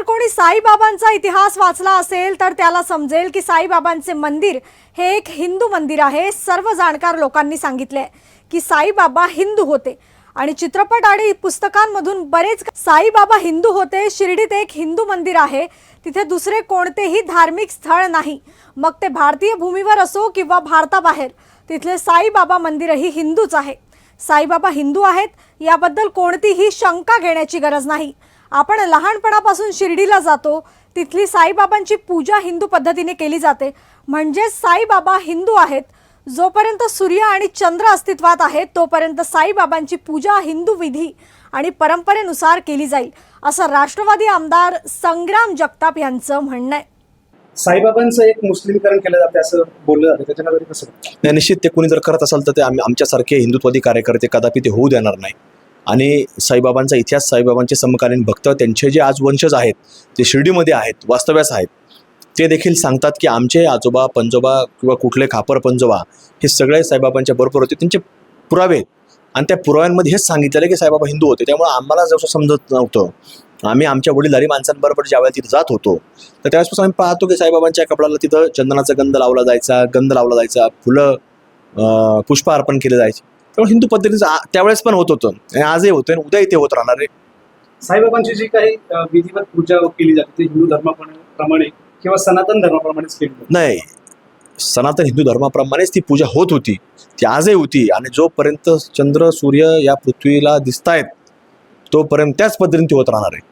जर कोणी साईबाबांचा इतिहास वाचला असेल तर त्याला समजेल की साईबाबांचे मंदिर हे एक हिंदू मंदिर आहे. सर्व जाणकार लोकांनी सांगितले की साईबाबा हिंदू होते. आणि चित्रपट आणि पुस्तकांमधून बरेच साईबाबा हिंदू होते. शिर्डीत एक हिंदू मंदिर आहे. तिथे दुसरे कोणतेही धार्मिक स्थळ नाही. मग ते भारतीय भूमीवर असो किंवा भारताबाहेर तिथले साईबाबा मंदिरही हिंदूच आहे. साईबाबा हिंदू आहेत याबद्दल कोणतीही शंका घेण्याची गरज नाही. आपण लहानपणापासून शिर्डीला जातो तिथली साईबाबांची पूजा हिंदू पद्धतीने केली जाते. म्हणजेच साईबाबा हिंदू आहेत जोपर्यंत सूर्य आणि चंद्र अस्तित्वात आहेत तोपर्यंत साईबाबांची पूजा हिंदू विधी आणि परंपरेनुसार केली जाईल असं राष्ट्रवादी आमदार संग्राम जगताप यांचं म्हणणं आहे. साईबाबांचं एक मुस्लिमकरण केलं जातं असं बोललं जातं. कसं? नाही निश्चित ते कोणी जर करत असाल तर ते आम्ही आमच्यासारखे हिंदुत्वादी कार्यकर्ते कदापि ते होऊ देणार नाही. आणि साईबाबांचा इतिहास साईबाबांचे समकालीन भक्त त्यांचे जे आज वंशज आहेत ते शिर्डीमध्ये आहेत वास्तव्यास आहेत ते देखील सांगतात की आमचे आजोबा पंजोबा किंवा कुठले खापर पंजोबा हे सगळे साईबाबांच्या बरोबर होते. त्यांचे पुरावे आणि त्या पुराव्यांमध्ये हेच सांगितलेलं की साईबाबा हिंदू होते. त्यामुळे आम्हाला जसं समजत नव्हतं. आम्ही आमच्या वडीलधारी माणसांबरोबर ज्यावेळेला तिथं जात होतो तर त्यावेळेसपासून आम्ही पाहतो की साईबाबांच्या कपडाला तिथं चंदनाचा गंध लावला जायचा गंध लावला जायचा फुलं पुष्प अर्पण केले जायचे. त्यामुळे हिंदू पद्धतीचं त्यावेळेस पण होत होतं आणि आजही होतं आणि उद्याही ते होत राहणार आहे. साईबाबांची जी काही विधिवत पूजा केली जाते ती हिंदू धर्माप्रमाणे किंवा सनातन धर्माप्रमाणेच केली जाते? नाही. सनातन हिंदू धर्माप्रमाणेच ती पूजा होत होती. ती आजही होती आणि जोपर्यंत चंद्र सूर्य या पृथ्वीला दिसतायत तोपर्यंत त्याच पद्धतीने ती होत राहणार आहे.